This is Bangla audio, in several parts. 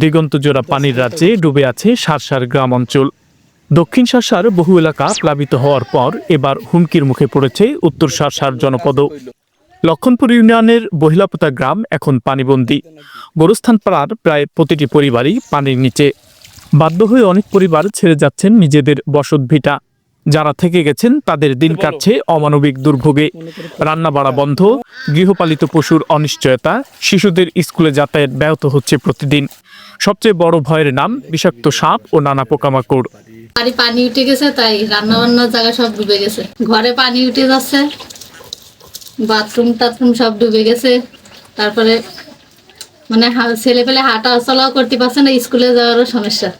দিগন্তজোড়া পানির রাজ্যে ডুবে আছে সারসার গ্রাম অঞ্চল দক্ষিণ সারসার বহু এলাকা প্লাবিত হওয়ার পর এবার হুমকির মুখে পড়েছে উত্তর সারসার জনপদ লক্ষণপুর ইউনিয়নের বহিলাপোতা গ্রাম এখন পানিবন্দী। গোরস্থান পাড়ার প্রায় প্রতিটি পরিবারই পানির নিচে। বাধ্য হয়ে অনেক পরিবার ছেড়ে যাচ্ছেন নিজেদের বসত ভিটা। যারা থেকে গেছেন তাদের দিন কাটছে অমানবিক দুর্ভোগে। রান্না বাড়া বন্ধ, গৃহপালিত পশুর অনিশ্চয়তা, শিশুদের স্কুলে যাতায়াত ব্যাহত হচ্ছে প্রতিদিন। সবচেয়ে বড় ভয়ের নাম বিষাক্ত সাপ ও নানা পোকামাকড়। বাড়ি পানি উঠে গেছে তাই রান্না বান্নার জায়গা সব ডুবে গেছে। ঘরে পানি উঠে যাচ্ছে বাথরুম টাথরুম সব ডুবে গেছে। তারপরে মানে ছেলে পেলে হাঁটা চলাও করতে পারছে না স্কুলে যাওয়ারও সমস্যা।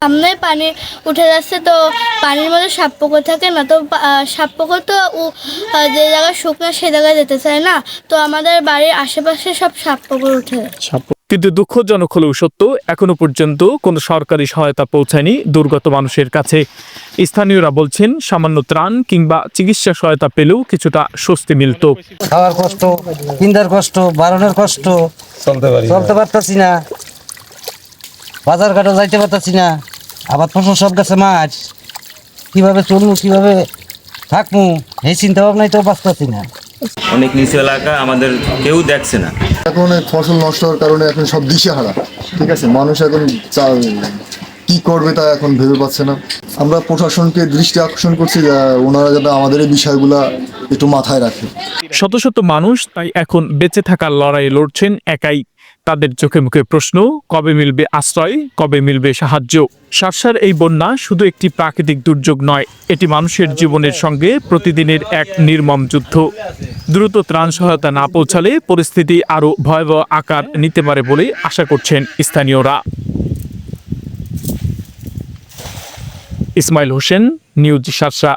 সামনে পানি উঠে যাচ্ছে তো পানির মধ্যে সাপ পুকুর থাকে না তো সাপ পুকুর তো উ- যে জায়গায় শুকনো সে জায়গায় যেতে চায় না। তো আমাদের বাড়ির আশেপাশে সব সাপ পুকুর উঠে যাচ্ছে। কিন্তু দুঃখজনক হলেও সত্য এখনও পর্যন্ত কোনো সরকারি সহায়তা পৌঁছায়নি দুর্গত মানুষের কাছে। স্থানীয়রা বলছেন সামান্য ত্রাণ কিংবা চিকিৎসা সহায়তা পেলেও কিছুটা স্বস্তি মিলত। খাওয়ার কষ্ট কিন্দার কষ্ট বারণের কষ্ট চলতে পারি পারতাছি না। বাজার ঘাটও যাইতে পারতাছি না। আবার ফসল সব গেছে মাছ। কীভাবে চলবো কীভাবে থাকব এই চিন্তা ভাবনাই তো বাঁচতাছি না। অনেক নিচু এলাকা আমাদের কেউ দেখছে না। এখন ফসল নষ্ট হওয়ার কারণে এখন সব দিশেহারা ঠিক আছে? মানুষ এখন কি করবে তা এখন ভেবে পাচ্ছে না। আমরা প্রশাসনকে দৃষ্টি আকর্ষণ করছি যে ওনারা যাতে আমাদের এই বিষয়গুলা একটু মাথায় রাখে। শত শত মানুষ তাই এখন বেঁচে থাকার লড়াই লড়ছেন একাই। তাদের চোখে মুখে প্রশ্ন, কবে মিলবে আশ্রয়, কবে মিলবে সাহায্য? সারসার এই বন্যা শুধু একটি প্রাকৃতিক দুর্যোগ নয়, এটি মানুষের জীবনের সঙ্গে প্রতিদিনের এক নির্মম যুদ্ধ। দ্রুত ত্রাণ সহায়তা না পৌঁছালে পরিস্থিতি আরও ভয়াবহ আকার নিতে পারে বলে আশা করছেন স্থানীয়রা। ইসমাইল হোসেন, নিউজ সারসা।